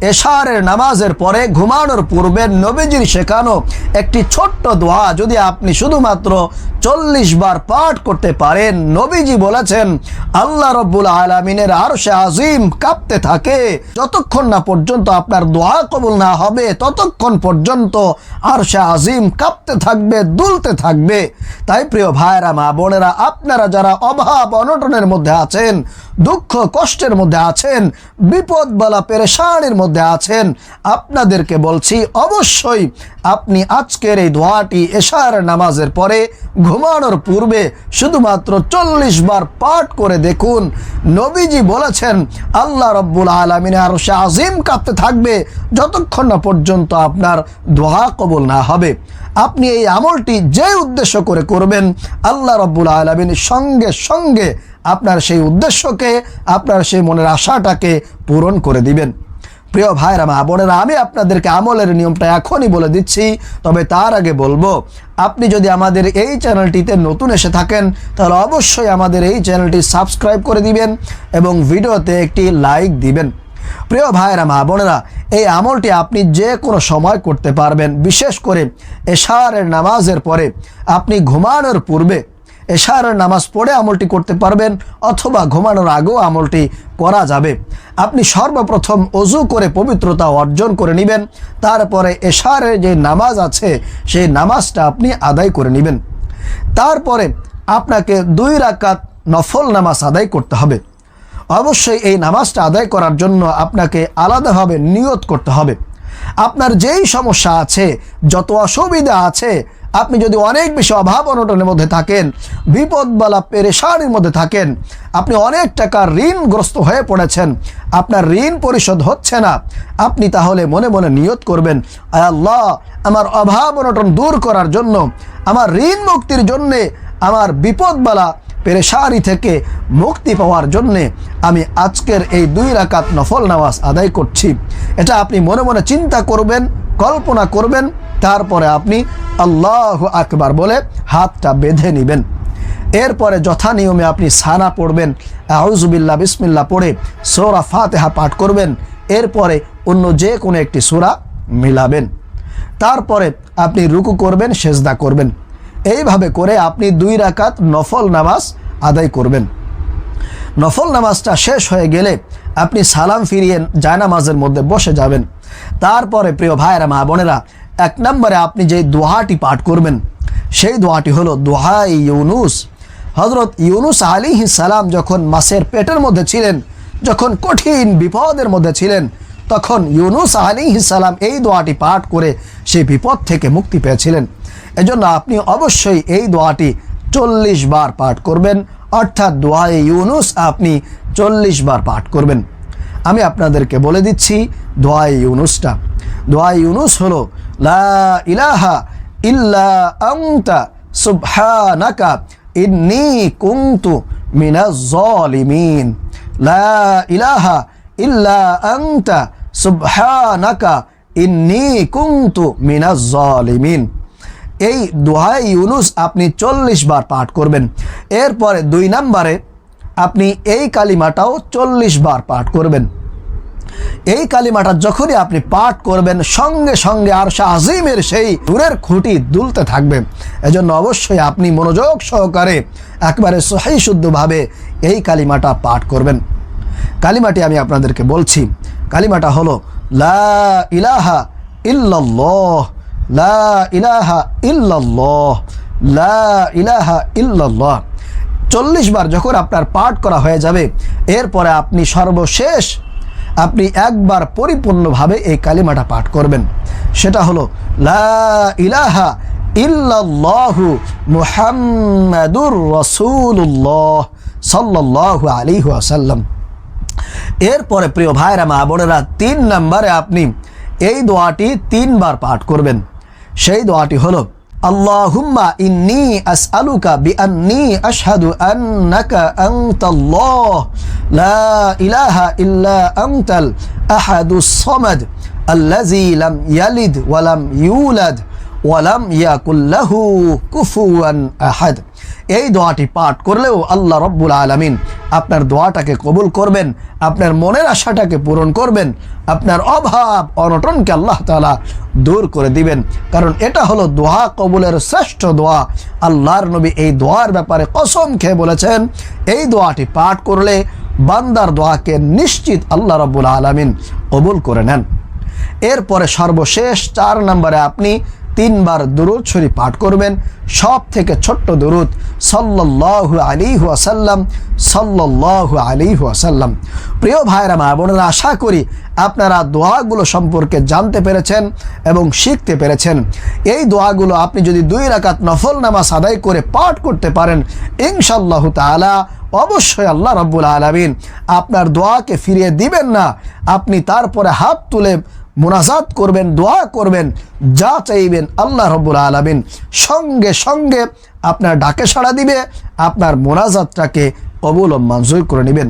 এশারের নামাজের পরে ঘুমানোর পূর্বে নবীজির শেখানো একটি ছোট্ট দোয়া যদি আপনি শুধুমাত্র চল্লিশ বার পাঠ করতে পারেন, নবীজি বলেছেন, আল্লাহ রব্বুল আলমিনের আর সে আজিম কাঁপতে থাকে। যতক্ষণ না পর্যন্ত আপনার দোয়া কবুল না হবে, ততক্ষণ পর্যন্ত আর সে আজিম কাঁপতে থাকবে, দুলতে থাকবে। তাই প্রিয় ভাইরা মা বোনেরা, আপনারা যারা অভাব, অনটনের মধ্যে আছেন, দুঃখ, কষ্টের মধ্যে আছেন বিপদ বলা পেরেশানির মধ্যে আছেন, আপনাদেরকে বলছি, অবশ্যই আপনি আজকের এই দোয়াটি এশার নামাজের পরে ঘুমানোর পূর্বে শুধুমাত্র চল্লিশ বার পাঠ করে দেখুন। নবীজি বলেছেন, আল্লাহ রব্বুল আলমিনে আরও সে আজিম কাঁপতে থাকবে যতক্ষণ না পর্যন্ত আপনার দোয়া কবুল না হবে। আপনি এই আমলটি যে উদ্দেশ্য করে করবেন, আল্লাহ রব্বুল আলমিনের সঙ্গে সঙ্গে আপনার সেই উদ্দেশ্যকে, আপনার সেই মনের আশাটাকে পূরণ করে দিবেন। প্রিয় ভাইরা, মা বোনেরা, আমি আপনাদেরকে আমলের নিয়মটা এখনই বলে দিচ্ছি, তবে তার আগে বলব, আপনি যদি আমাদের এই চ্যানেলটিতে নতুন এসে থাকেন, তাহলে অবশ্যই আমাদের এই চ্যানেলটি সাবস্ক্রাইব করে দিবেন এবং ভিডিওতে একটি লাইক দিবেন। প্রিয় ভাইরা, মা বোনেরা, এই আমলটি আপনি যে কোনো সময় করতে পারবেন, বিশেষ করে এশারের নামাজের পরে। আপনি ঘুমানোর পূর্বে এশারের নামাজ পড়ে আমলটি করতে পারবেন অথবা ঘুমানোর আগেও আমলটি করা যাবে। আপনি সর্বপ্রথম অজু করে পবিত্রতা অর্জন করে নেবেন, তারপরে এশারের যে নামাজ আছে, সেই নামাজটা আপনি আদায় করে নেবেন। তারপরে আপনাকে দুই রাকাত নফল নামাজ আদায় করতে হবে। অবশ্যই এই নামাজটা আদায় করার জন্য আপনাকে আলাদাভাবে নিয়ত করতে হবে। আপনার যেই সমস্যা আছে, যত অসুবিধা আছে আপনি যদি অনেক বেশি অভাব অনটনের মধ্যে থাকেন, বিপদবালা পেরেশানির মধ্যে থাকেন, আপনি অনেক টাকা ঋণগ্রস্ত হয়ে পড়েছেন, আপনার ঋণ পরিশোধ হচ্ছে না, আপনি তাহলে মনে মনে নিয়ত করবেন আল্লাহ, আমার অভাব অনটন দূর করার জন্য, আমার ঋণ মুক্তির জন্যে, আমার বিপদবালা পেরেশানি থেকে মুক্তি পাওয়ার জন্যে আমি আজকের এই দুই রাকাত নফল নামাজ আদায় করছি। এটা আপনি মনে মনে চিন্তা করবেন, কল্পনা করবেন তারপরে আপনি আল্লাহ আকবার বলে হাতটা বেঁধে নেবেন। এরপরে যথা নিয়মে আপনি সানা পড়বেন আউজুবিল্লা বিসমিল্লা পড়ে সোরা ফাতেহা পাঠ করবেন, এরপরে অন্য যে কোনো একটি সুরা মিলাবেন। তারপরে আপনি রুকু করবেন, সেজদা করবেন। এইভাবে করে আপনি দুই রাকাত নফল নামাজ আদায় করবেন। নফল নামাজটা শেষ হয়ে গেলে আপনি সালাম ফিরিয়ে জায়নামাজের মধ্যে বসে যাবেন। তারপরে প্রিয় ভাইয়েরা, মা বোনেরা, এক নম্বরে আপনি যে দোহাটি পাঠ করবেন, সেই দোহাটি হলো দোহাই ইউনুস। হজরত ইউনুস আলী সালাম যখন মাসের পেটের মধ্যে ছিলেন, যখন কঠিন বিপদের মধ্যে ছিলেন, তখন ইউনুস আলী সালাম এই দোয়াটি পাঠ করে সেই বিপদ থেকে মুক্তি পেয়েছিলেন। এজন্য আপনি অবশ্যই এই দোয়াটি চল্লিশ বার পাঠ করবেন অর্থাৎ দোয়াই ইউনুস আপনি চল্লিশ বার পাঠ করবেন। আমি আপনাদেরকে বলে দিচ্ছি দোয়াই ইউনুসটা। দোয়াই ইউনুস হলো, লা ইলাহা ইল্লা আংতা সুবহানাকা ইন্নি কুনতু মিনাজ জালিমিন। লা ইলাহা ইল্লা আংতা সুবহানাকা ইন্নি কুনতু মিনাজ জালিমিন। এই দোহাই ইউনুস আপনি চল্লিশ বার পাঠ করবেন। এরপরে দুই নম্বরে আপনি এই কালিমাটাও চল্লিশ বার পাঠ করবেন। এই কালিমাটা যখনই আপনি পাঠ করবেন, সঙ্গে সঙ্গে আর আজিমের সেই দূরের খুঁটি দুলতে থাকবে। এজন্য অবশ্যই আপনি মনোযোগ সহকারে একবারে সহি শুদ্ধভাবে এই কালিমাটা পাঠ করবেন। কালিমাটি আমি আপনাদেরকে বলছি। কালিমাটা হলো, লা ইলাহা ইল্লাল্লাহ। লা ইলাহা লা ইলাহা চল্লিশ বার যখন আপনার পাঠ করা হয়ে যাবে, এরপরে আপনি সর্বশেষ আপনি একবার পরিপূর্ণভাবে এই কালিমাটা পাঠ করবেন। সেটা হলো, লা ইলাহা ইল্লাল্লাহু মুহাম্মাদুর রসুল্লাহ সাল্লাল্লাহু আলাইহি ওয়াসাল্লাম। এরপরে প্রিয় ভাইরা, মা বোনেরা, তিন নম্বরে আপনি এই দোয়াটি তিনবার পাঠ করবেন। সেই দোয়াটি হলো আল্লাহুম্মা ইন্নি আসআলুকা বিআন্নি আশহাদু আন্নাকা আনতাল্লাহ লা ইলাহা ইল্লা আনতাল আহাদুস সামাদ আল্লাযী লাম ইয়ালিদ ওয়া লাম ইউলাদ ওয়া ইয়াকুল্লাহু ইয়াকুল কুফুয়ান আহাদ। এই দোয়াটি পাঠ করলেও আল্লাহ রব্বুল আলমিন আপনার দোয়াটাকে কবুল করবেন, আপনার মনের আশাটাকে পূরণ করবেন, আপনার অভাব, অনটনকে আল্লাহ তালা দূর করে দিবেন। কারণ এটা হলো দোয়া কবুলের শ্রেষ্ঠ দোয়া। আল্লাহর নবী এই দোয়ার ব্যাপারে কসম খেয়ে বলেছেন, এই দোয়াটি পাঠ করলে বান্দার দোয়াকে নিশ্চিত আল্লাহ রব্বুল আলমিন কবুল করে নেন। এরপরে সর্বশেষ চার নম্বরে আপনি তিনবার দুরুদ শরীফ পাঠ করবেন। সব থেকে ছোট্ট দুরুদ সাল্লাল্লাহু আলাইহি ওয়াসাল্লাম, সাল্লাল্লাহু আলাইহি ওয়াসাল্লাম। প্রিয় ভাইরা মা বোনেরা, আশা করি আপনারা দোয়াগুলো সম্পর্কে জানতে পেরেছেন এবং শিখতে পেরেছেন। এই দোয়াগুলো আপনি যদি দুই রাকাত নফল নামাজ আদায় করে পাঠ করতে পারেন ইনশাল্লাহ তাআলা অবশ্যই আল্লাহ রব্বুল আলমিন আপনার দোয়াকে ফিরিয়ে দিবেন না। আপনি তারপরে হাত তুলে মোনাজাত করবেন, দোয়া করবেন, যা চাইবেন আল্লাহ রব্বুল আলমিন। সঙ্গে সঙ্গে আপনার ডাকে সাড়া দিবে, আপনার মোনাজাতটাকে অবলম্বন জয় করে নেবেন।